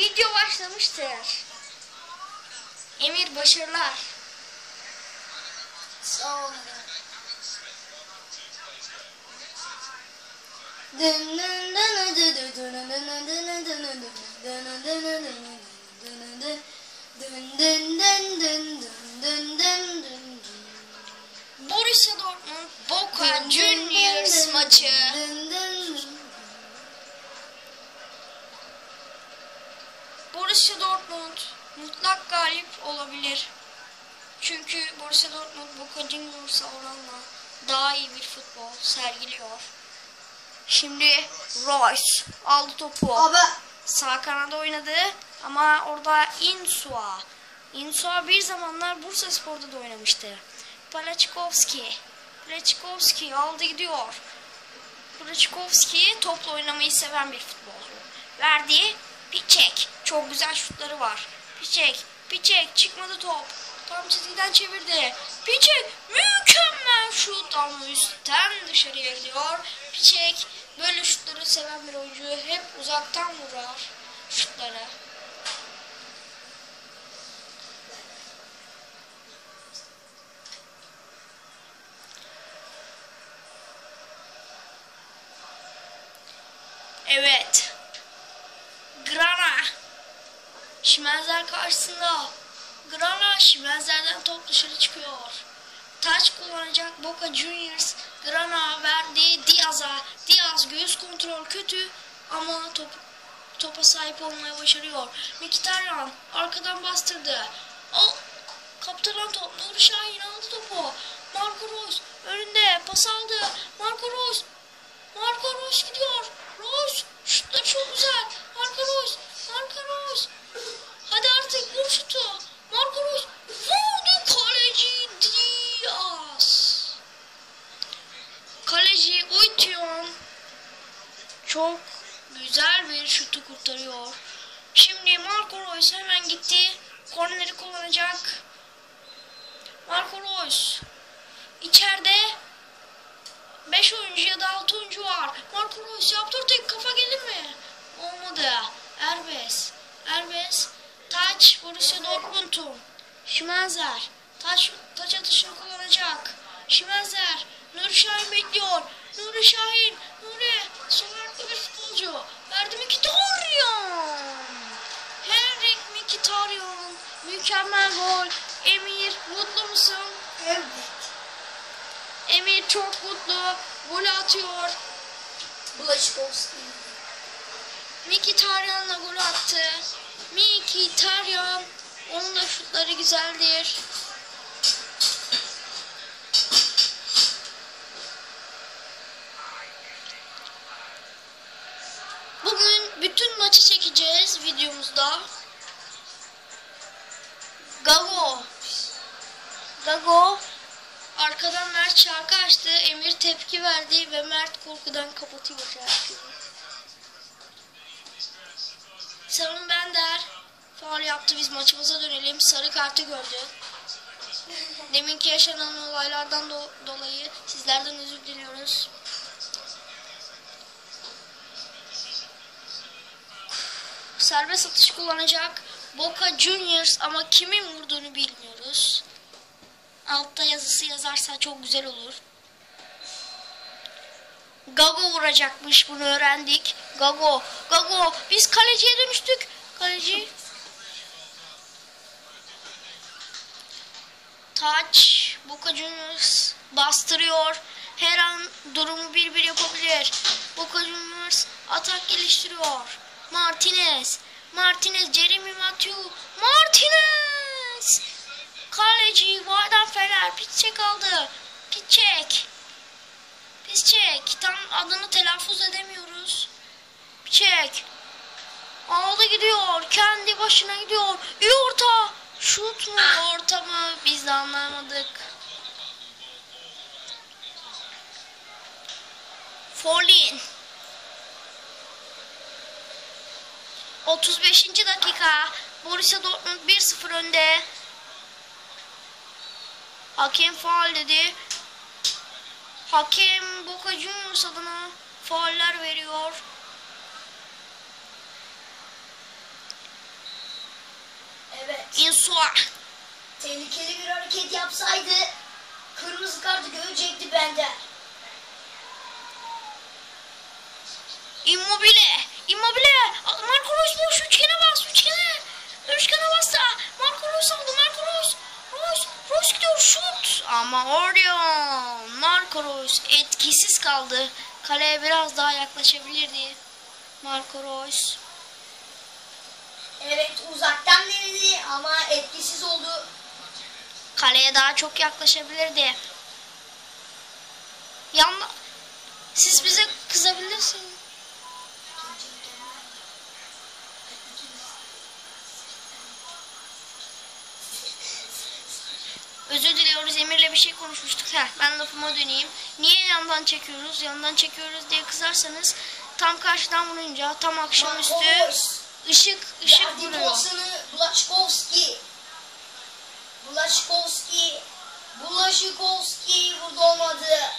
Video başlamıştır. Emir başarılar. Sağ olun. Borussia Dortmund Boca Juniors maçı. Borussia Dortmund mutlak galip olabilir. Çünkü Borussia Dortmund Boca Juniors'a oranla daha iyi bir futbol sergiliyor. Şimdi Royce aldı topu. Abi Sağ kanada oynadı ama orada Insua. Insua bir zamanlar Bursa Spor'da da oynamıştı. Palacikovski. Palacikovski aldı gidiyor. Palacikovski topla oynamayı seven bir futbolcu. Verdi. Piçek. Çok güzel şutları var. Piçek. Piçek. Çıkmadı top. Tam çizgiden çevirdi. Piçek. Mükemmel şut ama üstten dışarıya gidiyor. Piçek. Böyle şutları seven bir oyuncu hep uzaktan vurar şutları. Evet. Grana. Şimenzer karşısında. Grana Şimenzer'den top dışarı çıkıyor. Taç kullanacak Boca Juniors. Grana verdi Diaz'a. Diaz göğüs kontrol kötü ama top, topa sahip olmaya başarıyor. Mkhitaryan arkadan bastırdı. O kaptıran top. Nuri Şahin aldı topu. Marco Reus önünde pas aldı. Marco Reus Marco Reus gidiyor. Reus şutları çok güzel. Marco Reus. Marco Reus. Hadi artık vur şutu. Marco vurdu kaleci Diaz. Kaleci Uytion çok güzel bir şutu kurtarıyor. Şimdi Marco Reus hemen gitti. Korneri kullanacak. Marco Reus içeride 5 oyuncu ya da 6 oyuncu var. Marco Reus yaptı ortaya kafa gelir mi? Olmadı. Erbes. Erbes. Taç Borussia Dortmund'un. Şimenzer. Taç, taç atışını kullanacak. Şimenzer. Nuri Şahin bekliyor. Nuri Şahin. Nuri. Sol ayaklı bir futbolcu. Verdi Mkhitaryan. Henrik Mkhitaryan. Mükemmel gol. Emir mutlu musun? evet. Emir çok mutlu. Gol atıyor. Bulaşıkovski. Mkhitaryan'la gol attı. Mkhitaryan. Onun da şutları güzeldir. Bugün bütün maçı çekeceğiz videomuzda. Gago. Gago Arkadan Mert şarkı açtı. Emir tepki verdi ve Mert korkudan kapatıyor şarkıyı. Sanırım Bender faul yaptı. Biz maçımıza dönelim. Sarı kartı gördü. Deminki yaşanan olaylardan do- dolayı sizlerden özür diliyoruz. Serbest atış kullanacak. Boca Juniors ama kimin vurduğunu bilmiyoruz. Altta yazısı yazarsa çok güzel olur. Gago vuracakmış bunu öğrendik. Gago, Gago biz kaleciye dönüştük. Kaleci. Taç, Boca Juniors bastırıyor. Her an durumu bir bir yapabilir. Boca Juniors atak geliştiriyor. Martinez, Martinez, Jeremy Matthew, Martinez. Kaleci Vaydan Fener Pitçek aldı. Pitçek. Pitçek. Tam adını telaffuz edemiyoruz. Pitçek. Aldı gidiyor. Kendi başına gidiyor. İyi orta. Şut mu orta mı biz de anlamadık. Folin. 35. dakika. Borussia Dortmund 1-0 önde. Hakem faul dedi. Hakem Boca Juniors adına fauller veriyor. Insua. Tehlikeli bir hareket yapsaydı kırmızı kartı görecekti benden. Immobile. Immobile. Marco Reus boş üçgene bas. Üçgene. Üçgene bas da. Marco Reus aldı. Marco Reus. Reus. Reus gidiyor. Şut. Ama Orion. Marco Reus etkisiz kaldı. Kaleye biraz daha yaklaşabilirdi. Marco Reus. Evet uzaktan denedi ama etkisiz oldu. Kaleye daha çok yaklaşabilirdi. Yanma. Siz bize kızabilirsiniz. Özür diliyoruz Emir'le bir şey konuşmuştuk. Heh, ben lafıma döneyim. Niye yandan çekiyoruz? Yandan çekiyoruz diye kızarsanız tam karşıdan vurunca tam akşamüstü Marcos. ışık vuruyor. pasını Bulaşkovski. Bulaşkovski. Bulaşkovski burada olmadı.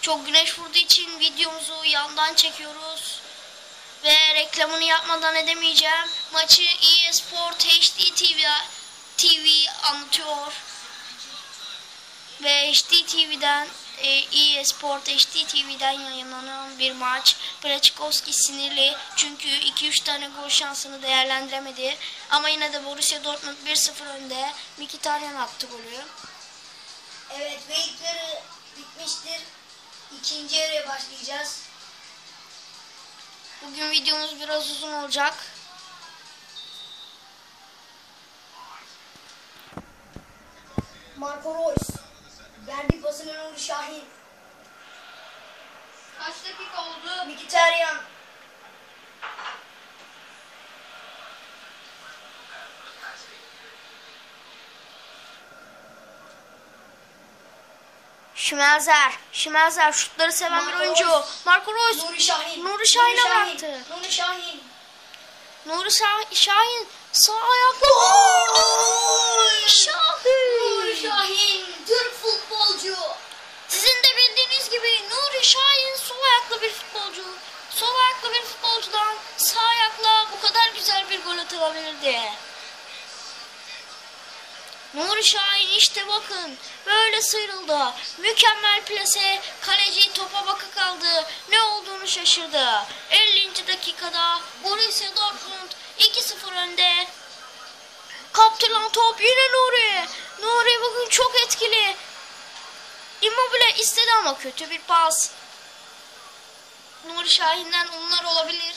Çok güneş vurduğu için videomuzu yandan çekiyoruz. Ve reklamını yapmadan edemeyeceğim. Maçı EA Sport HD TV, TV anlatıyor. Ve HD TV'den e, EA Sport HD TV'den yayınlanan bir maç. Brachkowski sinirli çünkü 2-3 tane gol şansını değerlendiremedi. Ama yine de Borussia Dortmund 1-0 önde. Mkhitaryan attı golü. Evet ve ilk yarı bitmiştir. İkinci yarıya başlayacağız. Bugün videomuz biraz uzun olacak. Marco Reus. Verdi pasını Nuri Şahin. Kaç dakika oldu? Mkhitaryan. Şimenzer. Şimenzer şutları seven bir Marco oyuncu. Reus. Marco Reus. Nuri Şahin. Nuri Şahin'e Nuri Şahin. bıraktı. Nuri Şahin. Nuri Şah- Şahin sağ ayakla. Nuri Şahin. Ayaklı bir futbolcudan sağ ayakla bu kadar güzel bir gol atılabilirdi. Nuri Şahin işte bakın böyle sıyrıldı. Mükemmel plase kaleci topa baka kaldı. Ne olduğunu şaşırdı. 50. dakikada Borussia Dortmund 2-0 önde. Kaptırılan top yine Nuri. Nuri bugün çok etkili. Immobile istedi ama kötü bir pas. Nuri Şahin'den onlar olabilir.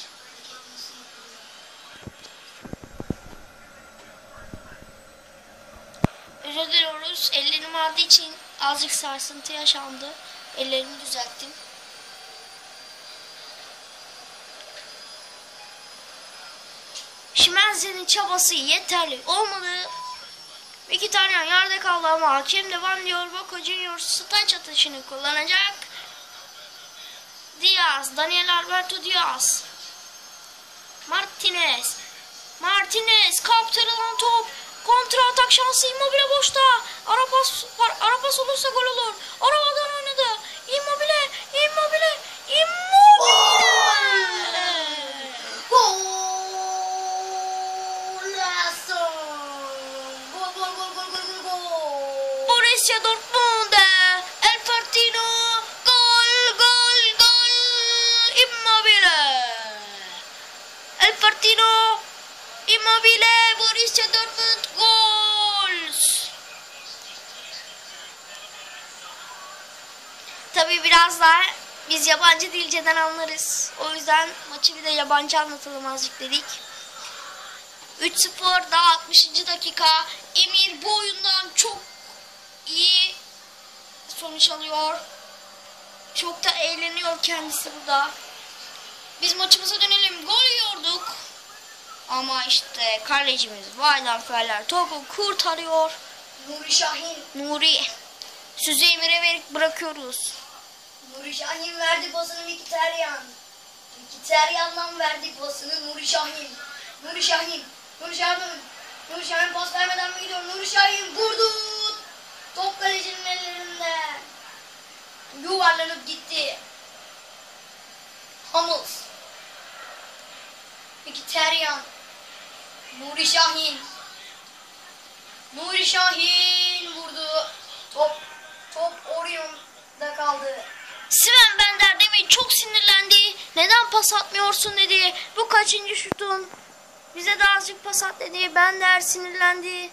Özür diliyoruz. Ellerim ağrıdığı için azıcık sarsıntı yaşandı. Ellerimi düzelttim. Şimenze'nin çabası yeterli olmadı. Mkhitaryan yerde kaldı ama hakem devam diyor. Boca Juniors staç atışını kullanacak. Diaz, Daniel Alberto Diaz. Martinez. Martinez kaptırılan top. Kontra atak şansı Immobile boşta. Ara pas, ara pas olursa gol olur. Arabadan oynadı. Immobile, Immobile, Immobile. Golazo! Gol gol gol gol gol gol gol. Borussia Dortmund. El Partino. Immobile. Borussia Dortmund. Gol. Tabii biraz daha biz yabancı dilceden anlarız. O yüzden maçı bir de yabancı anlatalım azıcık dedik. 3-0 daha 60. dakika. Emir bu oyundan çok iyi sonuç alıyor. Çok da eğleniyor kendisi burada. Biz maçımıza dönelim. Gol yiyorduk. Ama işte kalecimiz Weidenfeller topu kurtarıyor. Nuri Şahin. Nuri. Sözü Emir'e verip bırakıyoruz. Nuri Şahin verdi pasını Mkhitaryan. Mkhitaryan'dan verdi pasını Nuri Şahin. Nuri Şahin. Nuri Şahin. Nuri Şahin pas vermeden mi gidiyor? Nuri Şahin vurdu. Top kalecinin ellerinde. Yuvarlanıp gitti. Hummels. Mkhitaryan. Nuri Şahin. Nuri Şahin vurdu. Top top Orion'da kaldı. Sven Bender demin çok sinirlendi. Neden pas atmıyorsun dedi. Bu kaçıncı şutun? Bize de azıcık pas at dedi. Bender sinirlendi.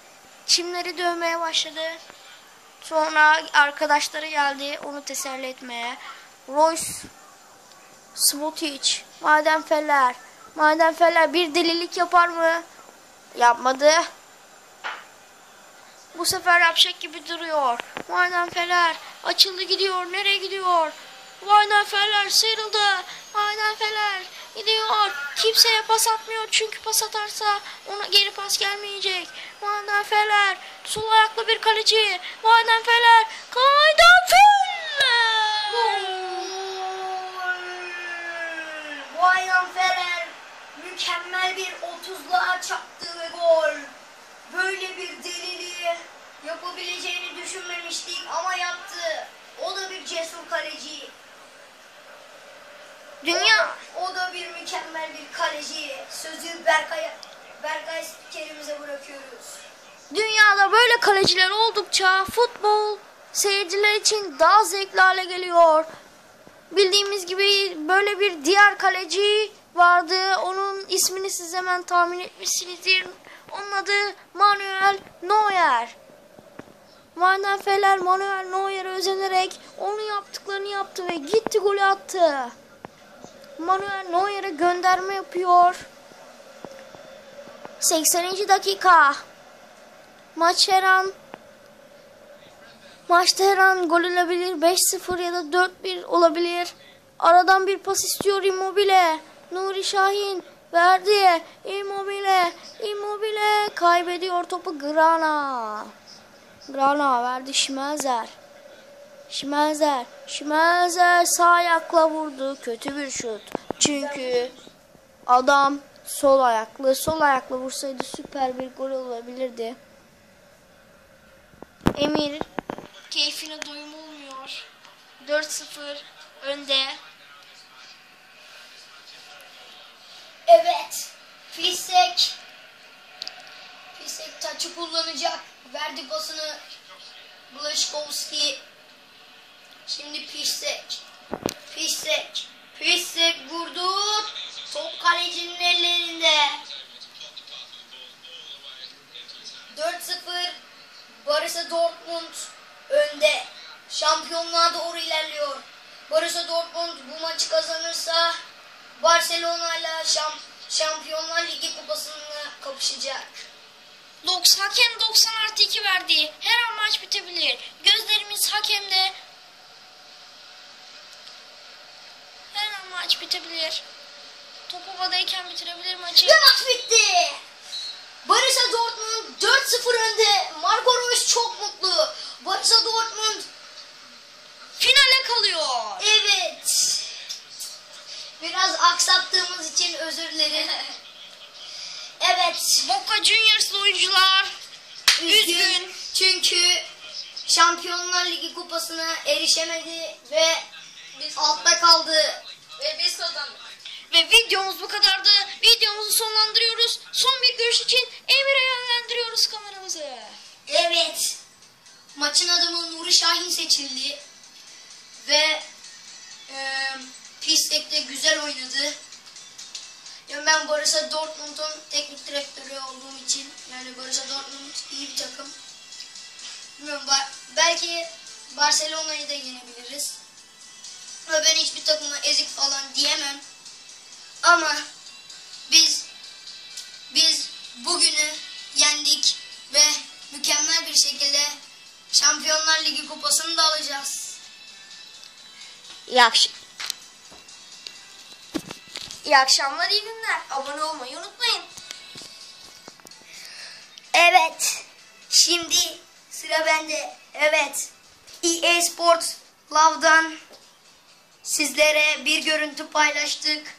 Çimleri dövmeye başladı. Sonra arkadaşları geldi onu teselli etmeye. Royce Smotic, Maden Feller. Maden Feller bir delilik yapar mı? Yapmadı. Bu sefer yapacak gibi duruyor. Maden Feller açıldı gidiyor. Nereye gidiyor? Maden Feller sıyrıldı. Maden Feller gidiyor. Kimseye pas atmıyor çünkü pas atarsa ona geri pas gelmeyecek. Maden Feller sol ayaklı bir kaleci. Maden Feller mükemmel bir 30'luğa çaktı ve gol. Böyle bir deliliği yapabileceğini düşünmemiştik ama yaptı. O da bir cesur kaleci. Dünya O da bir mükemmel bir kaleci. Sözü Berkay Berkay spikerimize bırakıyoruz. Dünyada böyle kaleciler oldukça futbol seyirciler için daha zevkli hale geliyor. Bildiğimiz gibi böyle bir diğer kaleci vardı. Onun ismini siz hemen tahmin etmişsinizdir. Onun adı Manuel Neuer. Feller Manuel Neuer'e özenerek onun yaptıklarını yaptı ve gitti golü attı. Manuel Neuer'e gönderme yapıyor. 80. dakika. Maç her an Maçta her an gol olabilir. 5-0 ya da 4-1 olabilir. Aradan bir pas istiyor Immobile. Nuri Şahin verdi. Immobile. Immobile kaybediyor topu Grana. Grana verdi Schmelzer. Schmelzer. Schmelzer sağ ayakla vurdu. Kötü bir şut. Çünkü adam sol ayaklı. Sol ayakla vursaydı süper bir gol olabilirdi. Emir keyfine doyum olmuyor. 4-0 önde. Evet. Pisek. Pisek taçı kullanacak. Verdi pasını. Blaşkovski. Şimdi Pisek. Pisek. Pisek vurdu. Top kalecinin ellerinde. 4-0. Borussia Dortmund önde. Şampiyonluğa doğru ilerliyor. Borussia Dortmund bu maçı kazanırsa Barcelona ile şam, Şampiyonlar Ligi kupasını kapışacak. 90, hakem 90 artı 2 verdi. Her an maç bitebilir. Gözlerimiz hakemde. Her an maç bitebilir. Top havadayken bitirebilir maçı. Ve maç bitti. Borussia Dortmund 4-0 önde. Marco Reus çok mutlu. Borussia Dortmund Finale kalıyor. evet. Aksattığımız için özür dilerim. evet. Boca Juniors'lı oyuncular Üzgün. Üzgün. Çünkü Şampiyonlar Ligi kupasına erişemedi ve altta kaldı. Ve biz kazandık. Ve videomuz bu kadardı. Videomuzu sonlandırıyoruz. Son bir görüş için Emir'e yönlendiriyoruz kameramızı. Evet. Maçın adamı Nuri Şahin seçildi. Ben Borussia Dortmund'un teknik direktörü olduğum için yani Borussia Dortmund iyi bir takım. Bilmiyorum belki Barcelona'yı da yenebiliriz. Ve ben hiçbir takıma ezik falan diyemem. Ama biz biz bugünü yendik ve mükemmel bir şekilde Şampiyonlar Ligi kupasını da alacağız. İyi akşam. İyi akşamlar, iyi günler. Abone olmayı unutmayın. Evet. Şimdi sıra bende. Evet. EA Sports Love'dan sizlere bir görüntü paylaştık.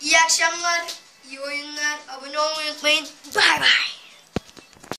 İyi akşamlar, iyi oyunlar. Abone olmayı unutmayın. Bay bay.